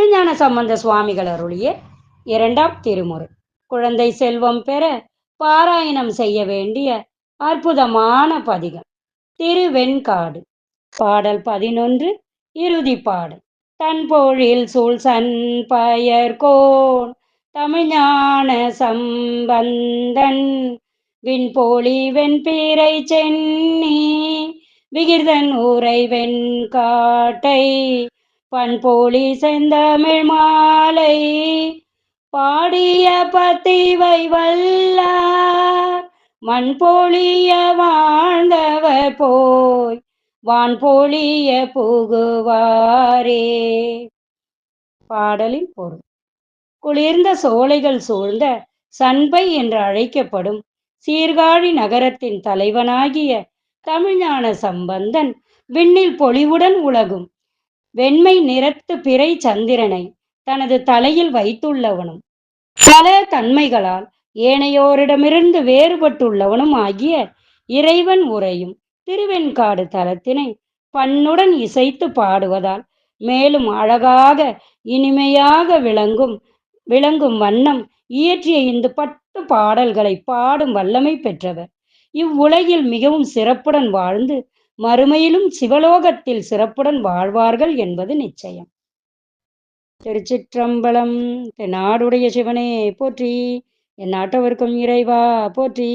திருஞான சம்பந்த சுவாமிகள் அருளிய இரண்டாம் திருமுறை. குழந்தை செல்வம் பெற பாராயணம் செய்ய வேண்டிய அற்புதமான பதிகம். திருவெண்காடு. பாடல் பதினொன்று இறுதி பாடல். தன்பொழில் சூழ்சன் பயர்கோன் தமிழ்ஞான சம்பந்தன். விண்போலி வெண்பீரை சென்னி விகிர்தன் ஊரை வெண்காட்டை பண்போலி செந்தமிழ் மாலை பாடிய பத்திவை வல்லார். மண் பொழிய வாழ்ந்தவர் போய் வான் பொழிய புகுவாரே. பாடலின் பொருள் குளிர்ந்த சோலைகள் சூழ்ந்த சண்பை என்று அழைக்கப்படும் சீர்காழி நகரத்தின் தலைவனாகிய தமிழ்ஞான சம்பந்தன் விண்ணில் பொலிவுடன் உலகும். வெண்மை நிறத்து பிறை சந்திரனை தனது தலையில் வைத்துள்ளவனும் பல தன்மைகளால் ஏனையோரிடமிருந்து வேறுபட்டுள்ளவனும் ஆகிய இறைவன் உரையும் திருவெண்காடு தலத்தினை பண்ணுடன் இசைத்து பாடுவதால் மேலும் அழகாக இனிமையாக விளங்கும் விளங்கும் வண்ணம் இயற்றிய இந்த பத்து பாடல்களை பாடும் வல்லமை பெற்றவர். இவ்வுலகில் மிகவும் சிறப்புடன் வாழ்ந்து மறுமையிலும் சிவலோகத்தில் சிறப்புடன் வாழ்வார்கள் என்பது நிச்சயம். திருச்சிற்றம்பலம் நாடுடைய சிவனே போற்றி. என் நாட்டவர்க்கும் இறைவா போற்றி.